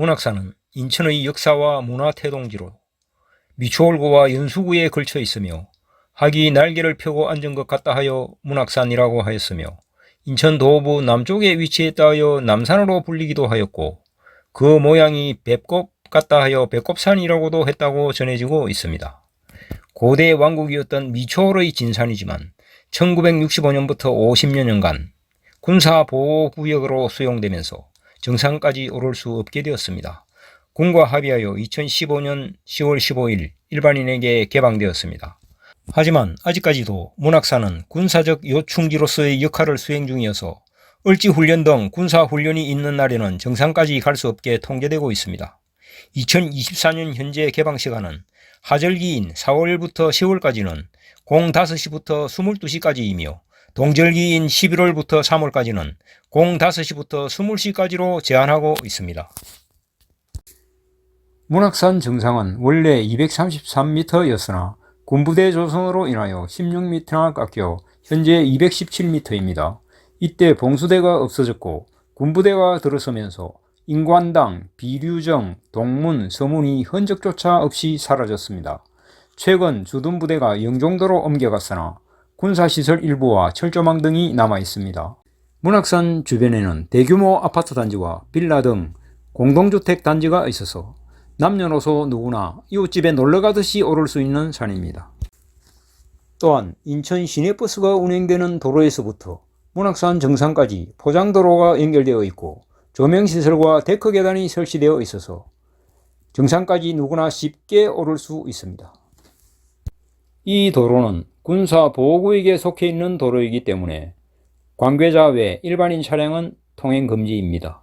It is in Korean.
문학산은 인천의 역사와 문화 태동지로 미추홀구와 연수구에 걸쳐 있으며 학이 날개를 펴고 앉은 것 같다 하여 문학산이라고 하였으며 인천 도부 남쪽에 위치했다 하여 남산으로 불리기도 하였고 그 모양이 배꼽 같다 하여 배꼽산이라고도 했다고 전해지고 있습니다. 고대 왕국이었던 미초홀의 진산이지만 1965년부터 50여 년간 군사 보호구역으로 수용되면서 정상까지 오를 수 없게 되었습니다. 군과 합의하여 2015년 10월 15일 일반인에게 개방되었습니다. 하지만 아직까지도 문학산은 군사적 요충지로서의 역할을 수행 중이어서 을지훈련 등 군사훈련이 있는 날에는 정상까지 갈 수 없게 통제되고 있습니다. 2024년 현재 개방 시간은 하절기인 4월부터 10월까지는 05시부터 22시까지이며 동절기인 11월부터 3월까지는 05시부터 20시까지로 제한하고 있습니다. 문학산 정상은 원래 233m였으나 군부대 조성으로 인하여 16m나 깎여 현재 217m입니다. 이때 봉수대가 없어졌고 군부대가 들어서면서 인관당, 비류정, 동문, 서문이 흔적조차 없이 사라졌습니다. 최근 주둔부대가 영종도로 옮겨갔으나 군사시설 일부와 철조망 등이 남아 있습니다. 문학산 주변에는 대규모 아파트 단지와 빌라 등 공동주택 단지가 있어서 남녀노소 누구나 이웃집에 놀러가듯이 오를 수 있는 산입니다. 또한 인천 시내버스가 운행되는 도로에서부터 문학산 정상까지 포장도로가 연결되어 있고 조명시설과 데크 계단이 설치되어 있어서 정상까지 누구나 쉽게 오를 수 있습니다. 이 도로는 군사 보호구역에 속해 있는 도로이기 때문에 관계자 외 일반인 차량은 통행 금지입니다.